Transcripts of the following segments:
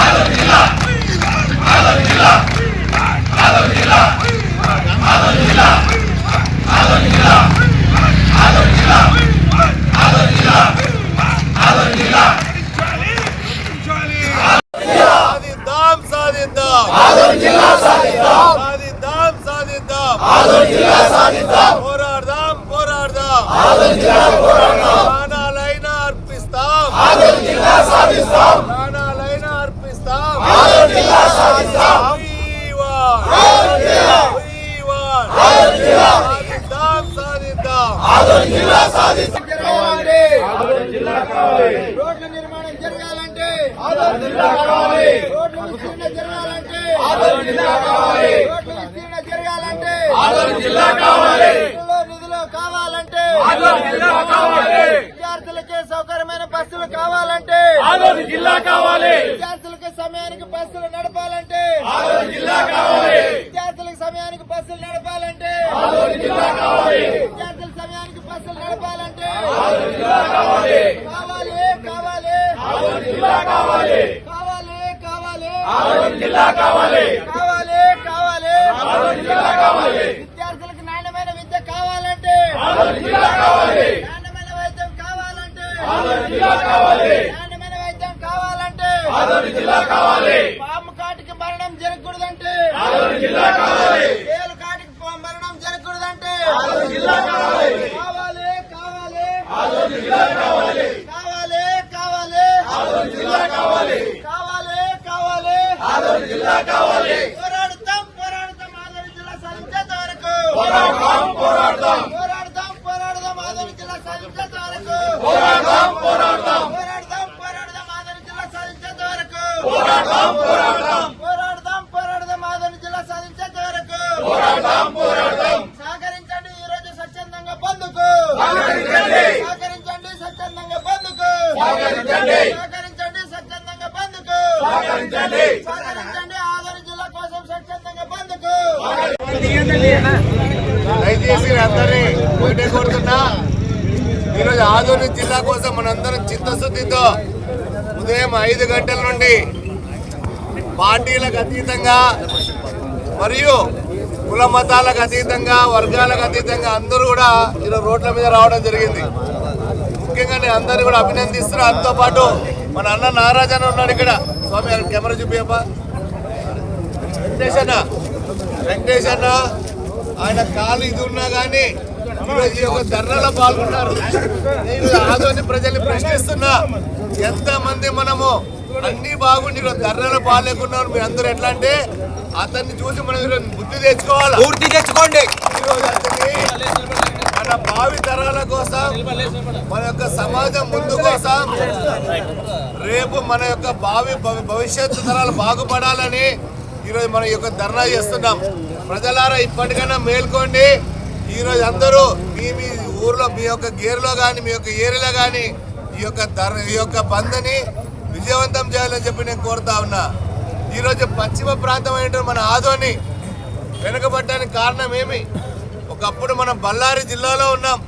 పోరాడతాం ప్రాణాలైనా అర్పిస్తాం రోడ్ల నిర్మాణం జరగాలంటే రోడ్ల విస్తీర్ణ జరగాలంటే రోడ్ల విస్తీర్ణ జరగాలంటే నిధులు కావాలంటే విద్యార్థులకి సౌకర్యమైన బస్సులు కావాలంటే విద్యార్థులకి సమయానికి బస్సులు నడపాలంటే విద్యార్థులకు సమయానికి బస్సులు నడపాలంటే విద్యార్థుల సమయానికి బస్సులు నడపాలంటే కావాలి కావాలి కావాలి కావాలి కావాలి కావాలి కావాలి విద్యార్థులకు నాణ్యమైన విద్య కావాలంటే నాణ్యమైన వైద్యం కావాలంటే నాణ్యమైన వైద్యం కావాలంటే పాము కాటికి మరణం జరగకూడదంటే తేలు కాటికి ప- మరణం జరగకూడదంటే కావాలి. కావాలి కావాలి. కావాలి. కావాలి కావాలి. పోరాడుతాం పోరాడుతాం ఆదరణ జిల్లా సాధించేంత వరకు పోరాడతాం పోరాడతాం పోరాడతాం పోరాడదాం ఆదరణ జిల్లా సాధించేంత వరకు పోరాడతాం పోరాడదాం పోరాడదాం పోరాడదాం ఆదరణ జిల్లా సాధించేంత వరకు పోరాడతాం పోరాడదాం. పోరాడదాం పోరాడదాం. ఆదరణ జిల్లా సాధించేంత వరకు పోరాడతాం పోరాడదాం. సహకరించండి ఈ రోజు స్వచ్ఛందంగా బంధుకు సహకరించండి. సహకరించండి స్వచ్ఛందంగా బంధుకు సహకరించండి. సహకరించండి స్వచ్ఛందంగా బంధుకు సహకరించండి. సహకరించండి ఆదరణ జిల్లా కోసం స్వచ్ఛందంగా బంధుకు దయచేసి అందరినీ ఒకటే కోరుతున్నా. ఈరోజు ఆదోని జిల్లా కోసం మనందరం చిత్తశుద్ధితో ఉదయం ఐదు గంటల నుండి పార్టీలకు అతీతంగా మరియు కుల మతాలకు అతీతంగా వర్గాలకు అతీతంగా అందరూ కూడా ఈరోజు రోడ్ల మీద రావడం జరిగింది. ముఖ్యంగా నేను అందరినీ కూడా అభినందిస్తున్నా. అంతో పాటు మన అన్న నారాజన్ ఉన్నాడు ఇక్కడ. స్వామి కెమెరా చూపియప్పా వెంకటేష్ అన్న వెంకటేష్ అన్న ఆయన కాలు ఇది ఉన్నా కానీ ఈరోజు ఈ యొక్క ధర్నాలో పాల్గొన్నారు నేను ఆదోని ప్రజల్ని ప్రశ్నిస్తున్నా. ఎంతమంది మనము అన్ని బాగుండి ఈరోజు ధర్నాలో పాల్గొన్నారు మీ అందరూ ఎట్లా అంటే అతన్ని చూసి మనం ఈరోజు బుద్ధి తెచ్చుకోవాలి? పూర్తి తెచ్చుకోండి. ఈరోజు అతన్ని మన భావి తరాల కోసం మన యొక్క సమాజం ముందు కోసం రేపు మన యొక్క భావి భవి- భవిష్యత్తు తరాలు బాగుపడాలని ఈరోజు మనం యొక్క ధర్నా చేస్తున్నాం. ప్రజలారా ఇప్పటికైనా మేల్కోండి. ఈరోజు అందరూ మీ మీ ఊర్లో మీ యొక్క గేరులో కానీ మీ యొక్క ఏరియాలో కానీ ఈ యొక్క ధర ఈ యొక్క బంద్ని విజయవంతం చేయాలని చెప్పి నేను కోరుతా ఉన్నా. ఈరోజు పశ్చిమ ప్రాంతం ఏంటంటే మన ఆదోని వెనుకబడ్డానికి కారణం ఏమి? ఒకప్పుడు మనం బళ్ళారి జిల్లాలో ఉన్నాం.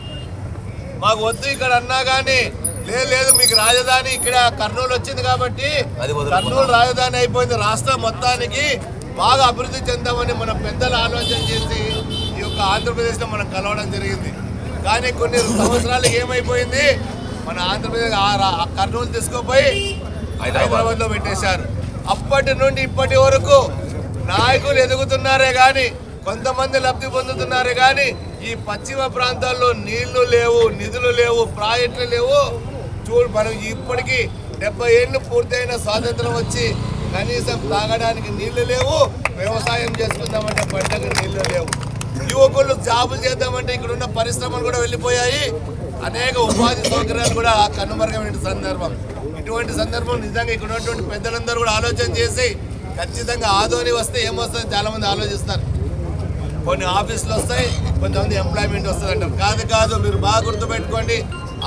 మాకు వద్దు ఇక్కడ అన్నా కానీ లేదు లేదు మీకు రాజధాని ఇక్కడ కర్నూలు వచ్చింది కాబట్టి. కర్నూలు రాజధాని అయిపోయింది. రాష్ట్రం మొత్తానికి బాగా అభివృద్ధి చెందామని మన పెద్దలు ఆలోచన చేసి ఈ యొక్క ఆంధ్రప్రదేశ్లో మనం కలవడం జరిగింది. కానీ కొన్ని సంవత్సరాలు ఏమైపోయింది? మన ఆంధ్రప్రదేశ్ కర్నూలు తీసుకుపోయి హైదరాబాద్లో పెట్టేశారు. అప్పటి నుండి ఇప్పటి వరకు నాయకులు ఎదుగుతున్నారే గాని కొంతమంది లబ్ధి పొందుతున్నారే గాని ఈ పశ్చిమ ప్రాంతాల్లో నీళ్ళు లేవు నిధులు లేవు ప్రాజెక్టులు లేవు. చూడు మనం ఇప్పటికీ డెబ్బై ఏళ్ళు పూర్తయిన స్వాతంత్రం వచ్చి కనీసం తాగడానికి నీళ్ళు లేవు వ్యవసాయం చేసుకుందామంటే పంటకు నీళ్ళు లేవు. యువకులు జాబులు చేద్దామంటే ఇక్కడ ఉన్న పరిశ్రమలు కూడా వెళ్ళిపోయాయి. అనేక ఉపాధి సౌకర్యాలు కూడా కనుమరుగమైన సందర్భం. ఇటువంటి సందర్భం నిజంగా ఇక్కడ ఉన్నటువంటి పెద్దలందరూ కూడా ఆలోచన చేసి ఖచ్చితంగా ఆదోని వస్తే ఏమొస్తుంది చాలామంది ఆలోచిస్తారు. కొన్ని ఆఫీసులు వస్తాయి కొంతమంది ఎంప్లాయ్మెంట్ వస్తుంది అంటారు కాదు కాదు మీరు బాగా గుర్తుపెట్టుకోండి.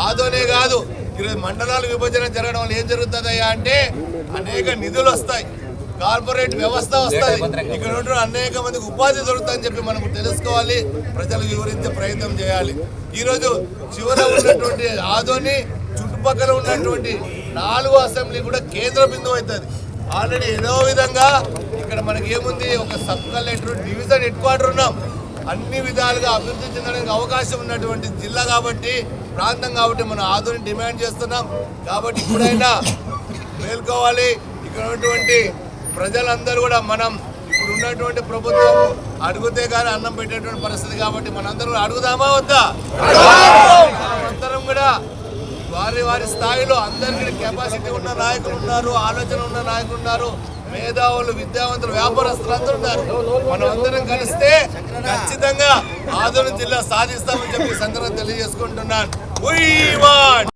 ఆదోనే కాదు ఈరోజు మండలాల విభజన జరగడం వల్ల ఏం జరుగుతుందయ్యా అంటే అనేక నిధులు వస్తాయి. కార్పొరేట్ వ్యవస్థ వస్తుంది. ఇక్కడ ఉంటున్న అనేక మందికి ఉపాధి దొరుకుతుందని చెప్పి మనం తెలుసుకోవాలి ప్రజలకు వివరించే ప్రయత్నం చేయాలి. ఈరోజు చివర ఉన్నటువంటి ఆదోని చుట్టుపక్కల ఉన్నటువంటి నాలుగు అసెంబ్లీ కూడా కేంద్ర బిందువు అవుతుంది. ఆల్రెడీ ఏదో విధంగా ఇక్కడ మనకి ఏముంది? ఒక sub collector division head quarter ఉన్నాం. అన్ని విధాలుగా అభివృద్ధి చెందడానికి అవకాశం ఉన్నటువంటి జిల్లా కాబట్టి ప్రాంతం కాబట్టి మనం ఆదోని డిమాండ్ చేస్తున్నాం. కాబట్టి ఇప్పుడైనా మేల్కోవాలి. ఇక్కడ ఉన్నటువంటి ప్రజలందరూ కూడా మనం ఇప్పుడు ఉన్నటువంటి ప్రభుత్వం అడిగితే కానీ అన్నం పెట్టేటువంటి పరిస్థితి కాబట్టి మనందరం అడుగుదామా వద్దా? అందరం కూడా వారి వారి స్థాయిలో అందరికీ కెపాసిటీ ఉన్న నాయకులు ఉన్నారు ఆలోచన ఉన్న నాయకులు ఉన్నారు మేధావులు విద్యావంతులు వ్యాపారస్తులు అందరూ ఉన్నారు. మనం అందరం కలిస్తే ఖచ్చితంగా ఆదరణ జిల్లా సాధిస్తామని చెప్పి ఈ సందర్భంగా తెలియజేసుకుంటున్నాను.